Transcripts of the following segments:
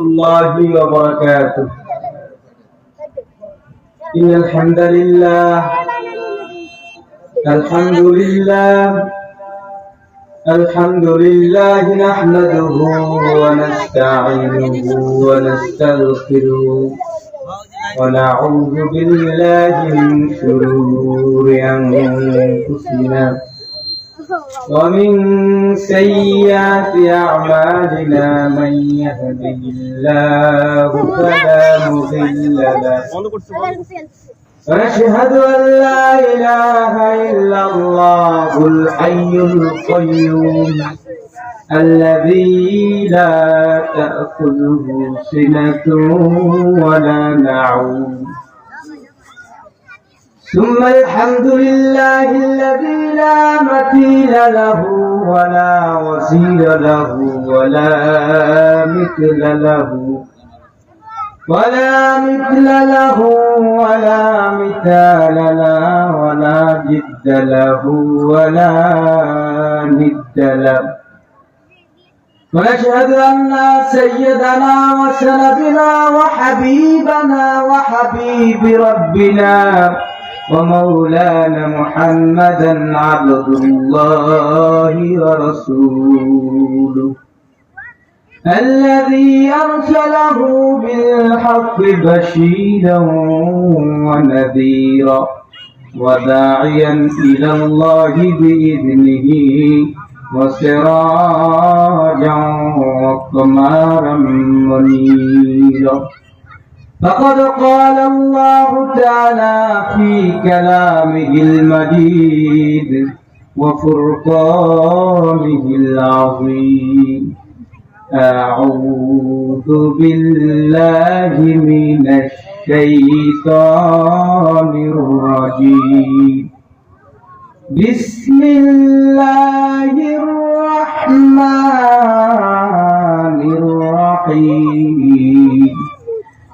الله وبركاته. إن الحمد لله الحمد لله الحمد لله نحمده ونستعينه ونستغفره ونعوذ بالله من شرور أنفسنا. ومن سيئات أعمالنا من يهده الله فلا مضل له. ونشهد أن لا إله إلا الله الحي القيوم الذي لا تأخذه سنة ولا نعوم. ثم الحمد لله الذي لا مثيل له ولا وزير له ولا مثل له. ولا مثل له ولا مثال له ولا جد له ولا ند له. ونشهد أن سيدنا وسندنا وحبيبنا وحبيب ربنا ومولانا محمدا عبد الله ورسوله. الذي أرسله بالحق بشيرا ونذيرا وداعيا إلى الله بإذنه وسراجا وقمارا منيرا. فقد قال الله تعالى في كلامه المجيد وفرقانه العظيم. أعوذ بالله من الشيطان الرجيم. بسم الله الرحمن الرحيم.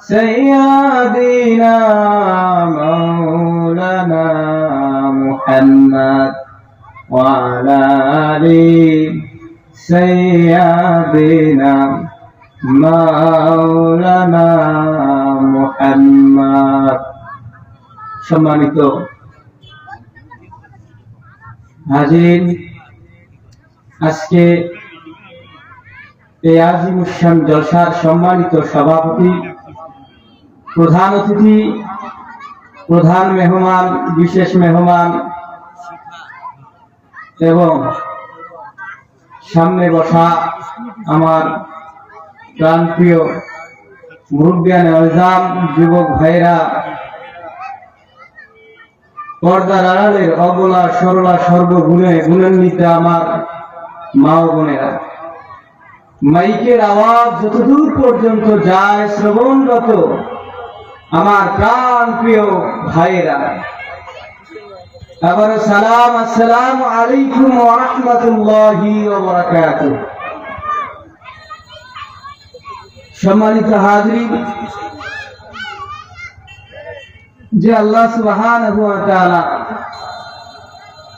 سيدنا مولانا محمد وعلى آل سيدنا مولانا محمد সম্মানিত হাজির আজকে এই আজিম উসান জলসার সম্মানিত সভাপতি প্রধান অতিথি, প্রধান মেহমান, বিশেষ মেহমান, এবং সামনে বসা আমার প্রাণপ্রিয় মুরব্বিয়ান আলজাম, যুবক ভাইরা, পর্দার আড়ালের অবলা সরলা সর্বগুণে গুণান্বিত আমার মা বোনেরা। মাইকের আওয়াজ যতদূর পর্যন্ত যায়, শ্রবণরত আমার প্রাণ প্রিয় ভাইয়েরা। আবার সালাম, আসসালাম আলাইকুম রাহমাতুল্লাহি সম্মানিত হাজরিন, যে আল্লাহ তাআলা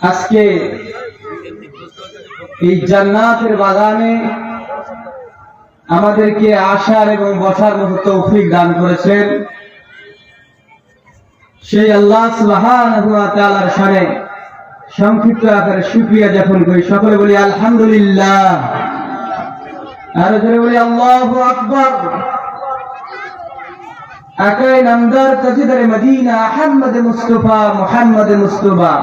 আজকে এই জান্নাতের বাগানে আমাদেরকে আসার এবং বসার মতো তৌফিক দান করেছেন। সেই আল্লাহ তালার স্বরে সংক্ষিপ্ত আকারে শুক্রিয়া যাপন করি। সকলে বলি আলহামদুলিল্লাহ। আর ধরে বলি আল্লাহ আকবর। আকাই নামদার তাজিদারে মদিনা আহমদ মুস্তফা মোহাম্মদ মুস্তফা।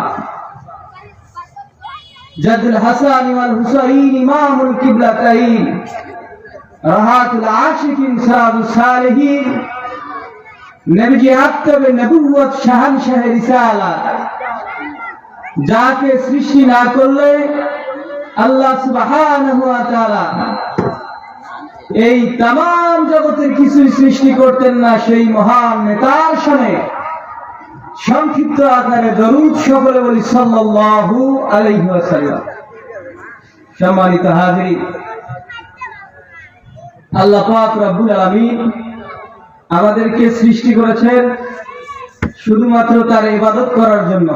জাদুল হাসান ওয়াল হুসাইন ইমামুল কিবলাতাইন। রাহাতুল আশিকিন সালেহিন। নবীজি আত্মবে নবুয়ত শাহান শাহানশাহ রিসালাত যাকে সৃষ্টি না করলে আল্লাহ সুবহানাহু ওয়া তাআলা এই তাম জগতের কিছুই সৃষ্টি করতেন না, সেই মহান নেতার সনে। সংক্ষিপ্ত আকারে দরুদ সকলে বলি, সাল্লাল্লাহু আলাইহি ওয়াসাল্লাম। সম্মানিত হাজির, আল্লাহ পাক রব্বুল আলামিন আমাদেরকে সৃষ্টি করেছেন শুধুমাত্র তার ইবাদত করার জন্য।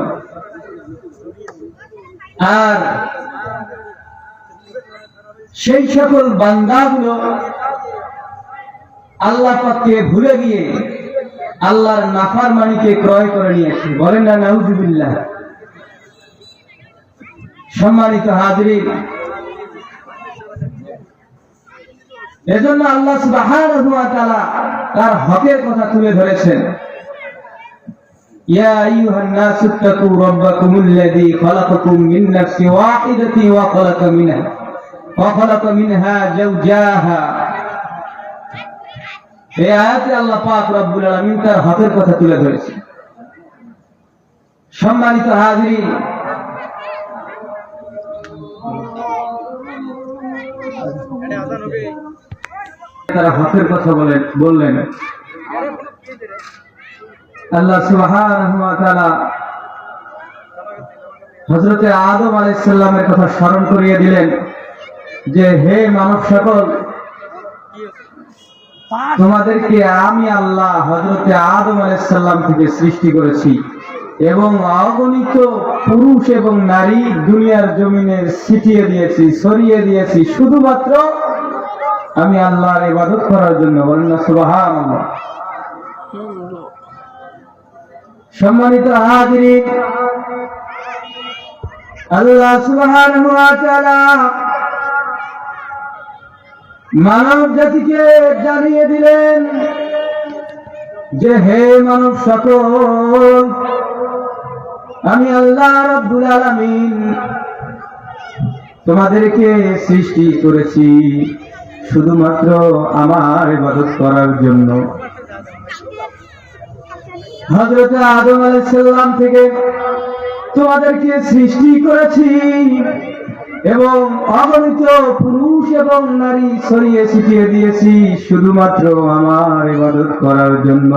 আর সেই সকল বান্দাগুলো আল্লাহ পাককে ভুলে গিয়ে আল্লাহর নাফার মানিকে ক্রয় করে নিয়েছে বলেন না, নাউজুবিল্লাহ। সম্মানিত হাজরিন এজন্য আল্লাহ সুবহানাহু তার হকের কথা তুলে ধরেছেন। ইয়া আইয়ুহান নাসু তাকু খালাকাকুম মিন ওয়া খালাকা মিনহা ওয়া খালাকা মিনহা যাওজাহা। এই আয়াতে আল্লাহ পাক রব্বুল আলামিন তার হকের কথা তুলে ধরেছেন। সম্মানিত হাজিরিন তারা হকের কথা বলেন বললেন, আল্লাহ ওয়া আদম আলাইহিস সালামের কথা স্মরণ করিয়ে দিলেন যে, হে মানব সকল, তোমাদেরকে আমি আল্লাহ হযরতে আদম আলাইহিস সালাম থেকে সৃষ্টি করেছি এবং অগণিত পুরুষ এবং নারী দুনিয়ার জমিনে ছিটিয়ে দিয়েছি ছড়িয়ে দিয়েছি, শুধুমাত্র আমি আল্লাহর ইবাদত করার জন্য বলেন না, সুবহানাল্লাহ। সম্মানিত হাজিরিন, আল্লাহ তাআলা মানব জাতিকে জানিয়ে দিলেন যে, হে মানব সকল, আমি আল্লাহ রাব্বুল আলামিন তোমাদেরকে সৃষ্টি করেছি। শুধুমাত্র আমার ইবাদত করার জন্য। হযরত আদম আলাইহিস সালাম থেকে তোমাদেরকে সৃষ্টি করেছি এবং অগণিত পুরুষ এবং নারী ছড়িয়ে ছিটিয়ে দিয়েছি শুধুমাত্র আমার ইবাদত করার জন্য।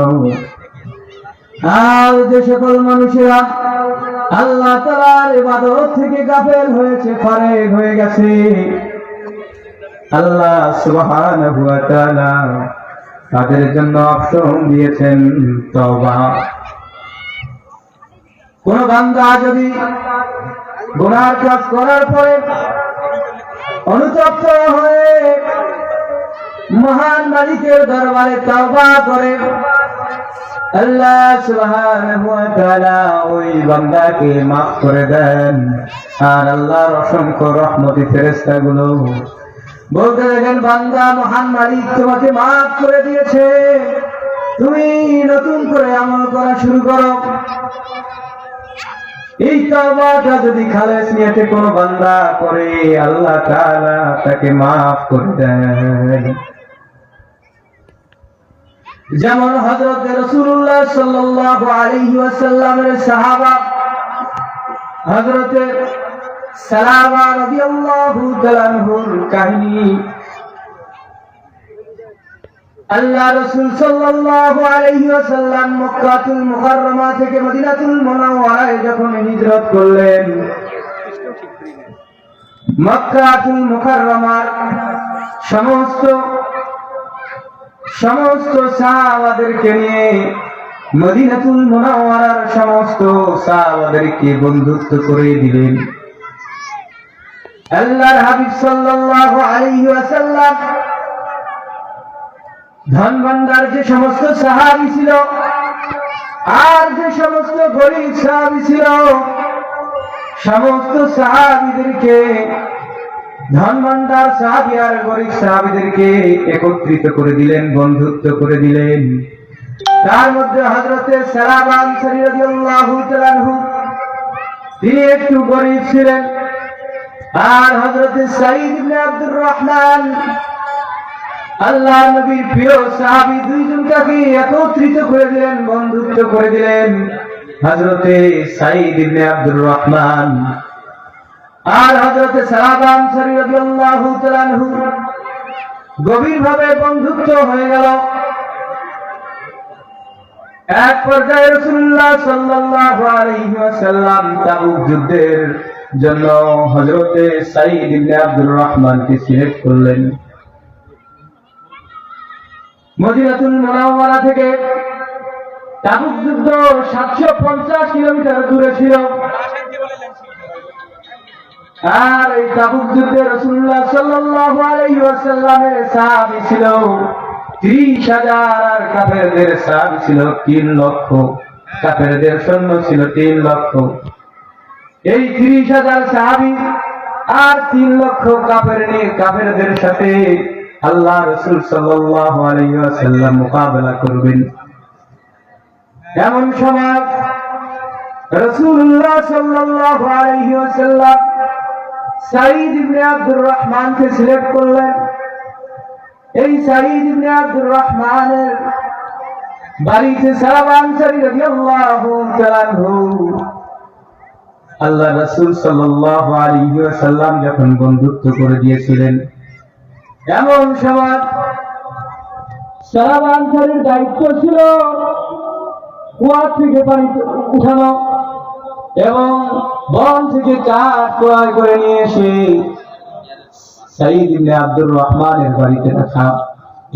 আর যে সকল মানুষেরা আল্লাহ তালার ইবাদত থেকে গাফেল হয়েছে ফারেক হয়ে গেছে আল্লাহ সুবহানাহু ওয়া তাআলা তাদের জন্য অপশন দিয়েছেন তওবা। কোন বান্দা যদি গুনার কাজ করার পরে অনুতপ্ত হয়ে মহান মালিকের দরবারে তওবা করে, আল্লাহ সুবহানাহু ওয়া তাআলা ওই বান্দাকে maaf করে দেন। আর আল্লাহর অসংখ্য রহমতি ফেরেশতাগুলো বলতে দেখেন বান্দা মহান মালিক তোমাকে মাফ করে দিয়েছে। তুমি নতুন করে আমল করা শুরু করো। এই তওবাটা যদি খালেস নিয়তে কোনো বান্দা করে আল্লাহ তাআলা তাকে maaf করে দেন। যেমন হযরত রাসূলুল্লাহ সাল্লাল্লাহু আলাইহি ওয়াসাল্লামের সাহাবা, হযরত সালামা যখন হিজরত করলেন, মক্কাতুল সমস্ত সমস্ত সাহাবাদেরকে নিয়ে মদিনাতুল মুনাওয়ারার সমস্ত সাহাবাদেরকে বন্ধুত্ব করে দিলেন। আল্লাহর হাবিব সাল্লাল্লাহু আলাইহি ওয়াসাল্লাম ধন ভান্ডার যে সমস্ত সাহাবি ছিল আর যে সমস্ত গরিব সাহাবি ছিল, সমস্ত সাহাবিদেরকে ধন ভান্ডার সাহাবি আর গরিব সাহাবিদেরকে একত্রিত করে দিলেন, বন্ধুত্ব করে দিলেন। তার মধ্যে হজরতে সালাবান আনহু, তিনি একটু গরিব ছিলেন। আর হজরতে সাইদ আব্দুর রহমান আল্লাহ নবীর প্রিয় সাহাবী দুইজনকে একত্রিত করে দিলেন, বন্ধুত্ব করে দিলেন হজরতে সাইদ ইবনে আব্দুর রহমান। আর হজরতে সাহাবান রাদিয়াল্লাহু তাআলা আনহু গভীরভাবে বন্ধুত্ব হয়ে গেল। এক পর্যায়ে রসুল্লাহ সাল্লাল্লাহু আলাইহি ওয়াসাল্লাম তাবুক যুদ্ধের জন্য হযরতে সাঈদ ইবনে আব্দুর রহমানকে সিলেক্ট করলেন। মদিনাতুল মুনাওয়ারা থেকে তাবুক যুদ্ধ সাতশো পঞ্চাশ কিলোমিটার দূরে ছিল। আর এই তাবুক যুদ্ধে রসুল্লাহ সাল্লাল্লাহু আলাইহি ওয়াসাল্লামের ছিল ত্রিশ হাজার, আর কাফেরদের সাহাবী ছিল তিন লক্ষ, কাফেরদের সৈন্য ছিল তিন লক্ষ। এই ত্রিশ হাজার সাহাবী আর তিন লক্ষ কাফের নিয়ে কাফেরদের সাথে আল্লাহ রসুল ওয়াসাল্লাম মোকাবেলা করবেন। এমন সময় রসুল্লাহ ওয়াসাল্লাম সাঈদ ইবনে আব্দুর রহমানকে সিলেক্ট করলেন। এই সাঈদ ইবনে আব্দুর রহমানের বাড়িতে সাহাবা আনসারী রাদিয়াল্লাহু তাআলা আল্লাহ রাসূল আলাইহি যখন বন্ধুত্ব করে দিয়েছিলেন, এমন সময় সাহাবা আনসারীর দায়িত্ব ছিল কুয়া থেকে পানি উঠানো এবং বন থেকে কাঠ ক্রয় করে নিয়ে এসে সাইদ ইবনে আব্দুর রহমানের বাড়িতে রাখা।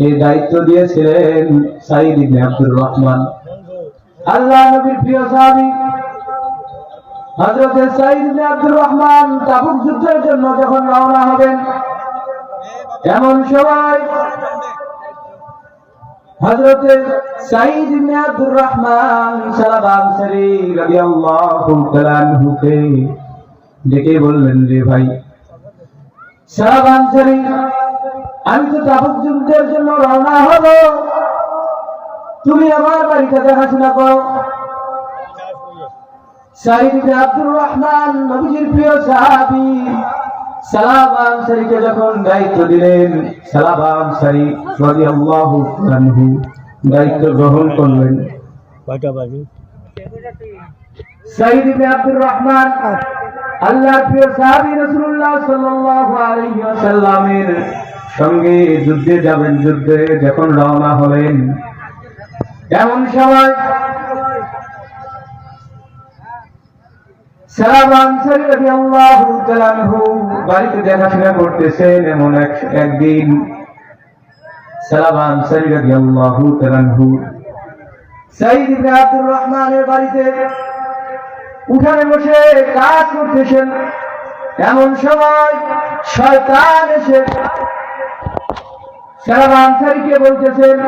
এই দায়িত্ব দিয়েছিলেন সাইদ ইবনে আব্দুর রহমান। আল্লাহ নবীর প্রিয় সাহাবী হযরত সাইদ আব্দুর রহমান তাবুক যুদ্ধের জন্য যখন রওনা হবেন, এমন সময় হযরত সাঈদ ইবনে আব্দুর রহমান সালাবা আনসারী রাদিয়াল্লাহু তাআলা আনহুকে ডেকে বললেন, রে ভাই সালাবা আনসারী আমি তো তাবুক যুদ্ধের জন্য রওনা হব। তুমি আমার বাড়িতে দেখাশোনা করো। সাঈদ আব্দুর রহমান নবীজির প্রিয় সাহাবী। সালাম আনসারীকে যখন দায়িত্ব দিলেন সালাম আনসারী রাদিয়াল্লাহু আনহু দায়িত্ব গ্রহণ করলেন। কয়টা বাজে? সাঈদ ইবনে আব্দুর রহমান আল্লাহর প্রিয় সাহাবী রাসূলুল্লাহ সাল্লাল্লাহু আলাইহি ওয়াসাল্লামের সঙ্গে যুদ্ধে যাবেন যুদ্ধে যখন রওনা হলেন। এমন সময় উঠানে বসে কাজ করতেছেন। এমন সময় শয়তান এসে সালাম আনসারীকে বলতেছেন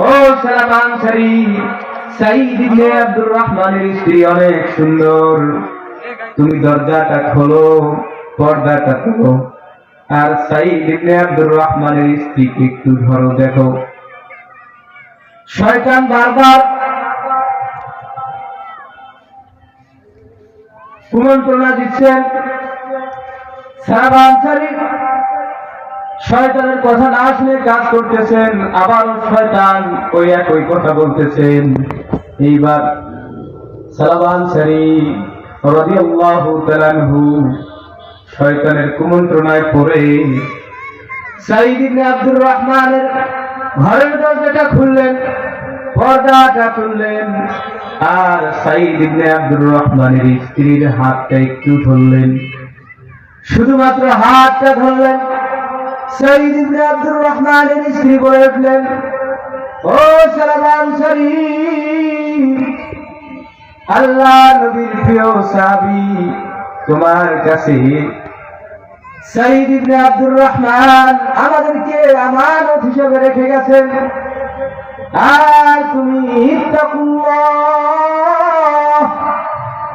ও সালাম আনসারী ইবনে আব্দুর রহমানের স্ত্রী অনেক সুন্দর। তুমি দরজাটা খোলো, পর্দাটা খোলো। আর সাইদ ইবনে আব্দুর রহমানের স্ত্রীকে একটু ধরো, দেখো। শয়তান বারবার কুমন্ত্রণা দিচ্ছেন আনসারী শয়তানের কথা না শুনে কাজ করতেছেন, আবারও শয়তান ওই একই কথা বলতেছেন। এইবার সাহাবা আনসারী রাদিয়াল্লাহু তাআলা আনহু শয়তানের কুমন্ত্রণায় পড়ে। আব্দুর রহমানের ঘরের দরজাটা খুললেন পর্দাটা তুললেন, আর সাইদ ইবনে আব্দুর রহমানের স্ত্রীর হাতটা একটু ধরলেন। শুধুমাত্র হাতটা ধরলেন সাইদ ইবনে আব্দুর রহমানের স্ত্রী বলে উঠলেন, ও সালাম সারি আল্লাহ নবীর প্রিয় সাবি তোমার কাছে। সাইদ ইবনে আব্দুর রহমান আমাদেরকে আমানত হিসেবে রেখে গেছেন। আর তুমি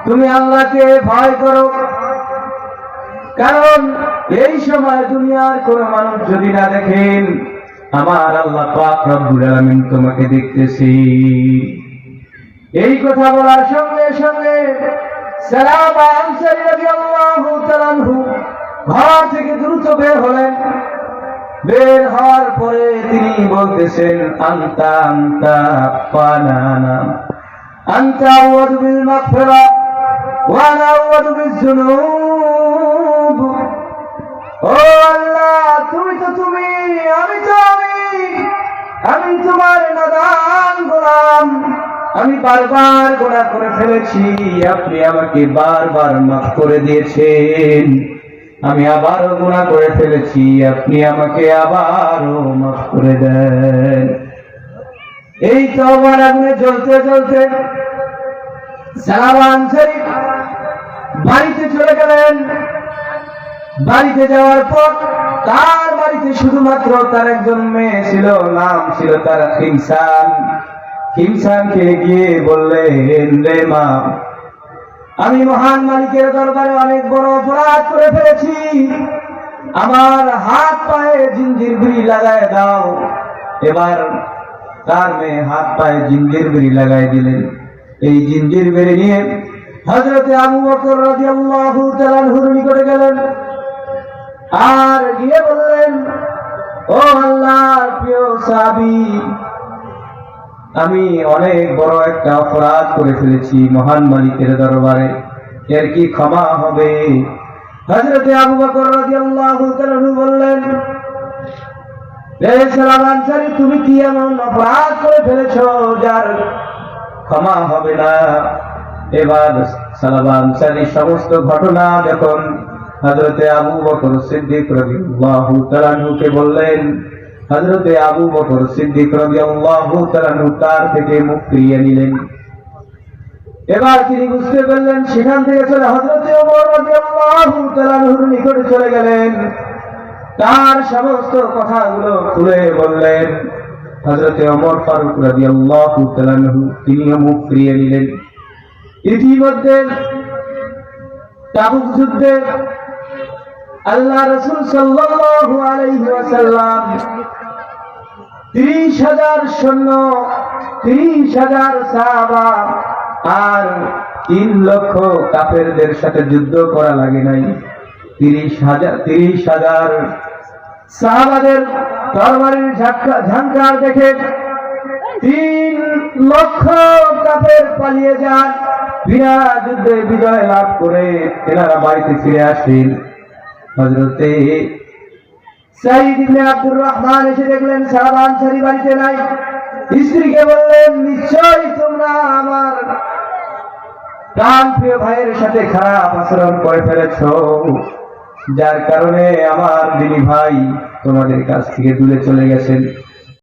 তুমি আল্লাহকে ভয় করো। কারণ এই সময় দুনিয়ার কোন মানুষ যদি না দেখেন, আমার আল্লাহ পাক রব্বুল আলামিন তোমাকে দেখতেছি। এই কথা বলার সঙ্গে সঙ্গে ঘর থেকে দ্রুত বের হলেন। বের হওয়ার পরে তিনি বলতেছেন, আন্তা আন্তা পানানা আন্তা আউয়াদু বিল মাগফিরা ওয়া আনা ও আল্লাহ, তুমি তো তুমি, আমি তো আমি। আমি তোমার আমি বারবার গোনা করে ফেলেছি, আপনি আমাকে বারবার মাফ করে দিয়েছেন। আমি আবারও গুণা করে ফেলেছি, আপনি আমাকে আবারও মাফ করে দেন। এই তো আমার আগুনে জ্বলতে জ্বলতে বাড়িতে চলে গেলেন। বাড়িতে যাওয়ার পর তার বাড়িতে শুধুমাত্র তার একজন মেয়ে ছিল, নাম ছিল তার হিমসান হিমসানকে গিয়ে বললেন রে মা আমি মহান মালিকের দরবারে অনেক বড় অপরাধ করে ফেলেছি। আমার হাত পায়ে জিঞ্জির বিড়ি লাগায় দাও। এবার তার মেয়ে হাত পায়ে জিঞ্জির বিড়ি লাগাই দিলেন। এই জিঞ্জির বেড়ে নিয়ে হজরতে আবু বকর রাদিয়াল্লাহু তাআলার নিকটে গেলেন। আর গিয়ে বললেন, ও আল্লাহর প্রিয় সাহাবী আমি অনেক বড় একটা অপরাধ করে ফেলেছি মহান মালিকের দরবারে। এর কি ক্ষমা হবে? হজরতে আবু বকর রাদিয়াল্লাহু তাআলা বললেন তুমি কি এমন অপরাধ করে ফেলেছো যার ক্ষমা হবে না? এবার সালাম আনসারী সমস্ত ঘটনা যখন হজরতে আবু বকর সিদ্দিক তাআলাকে বললেন হজরতে আবু বকর সিদ্দিক তার থেকে মুখ ফিরিয়ে নিলেন। এবার তিনি বুঝতে পারলেন, সেখান থেকে চলে তাআলার নিকটে চলে গেলেন। তার সমস্ত কথাগুলো খুলে বললেন। হজরতে ওমর ফারুক রাদিয়াল্লাহু তাআলা তিনিও মুখ ফিরিয়ে নিলেন। ইতিমধ্যে তাবুক যুদ্ধে আল্লাহ রসুল সাল্লাল্লাহু আলাইহি ওয়াসাল্লাম ত্রিশ হাজার সৈন্য, ত্রিশ হাজার সাহাবা, আর তিন লক্ষ কাফেরদের সাথে যুদ্ধ করা লাগে নাই। তিরিশ হাজার তিরিশ হাজার সাহাবাদের তরবারির ঝাঁকা ঝাঙ্কার দেখে তিন লক্ষ কাপের পালিয়ে যান। বিনা যুদ্ধে বিজয় লাভ করে এনারা বাড়িতে ফিরে আসেন। হজরতে তোমরা আমার ভাইয়ের সাথে আচরণ করে যার কারণে আমার দিনী ভাই তোমাদের কাছ থেকে দূরে চলে গেছেন।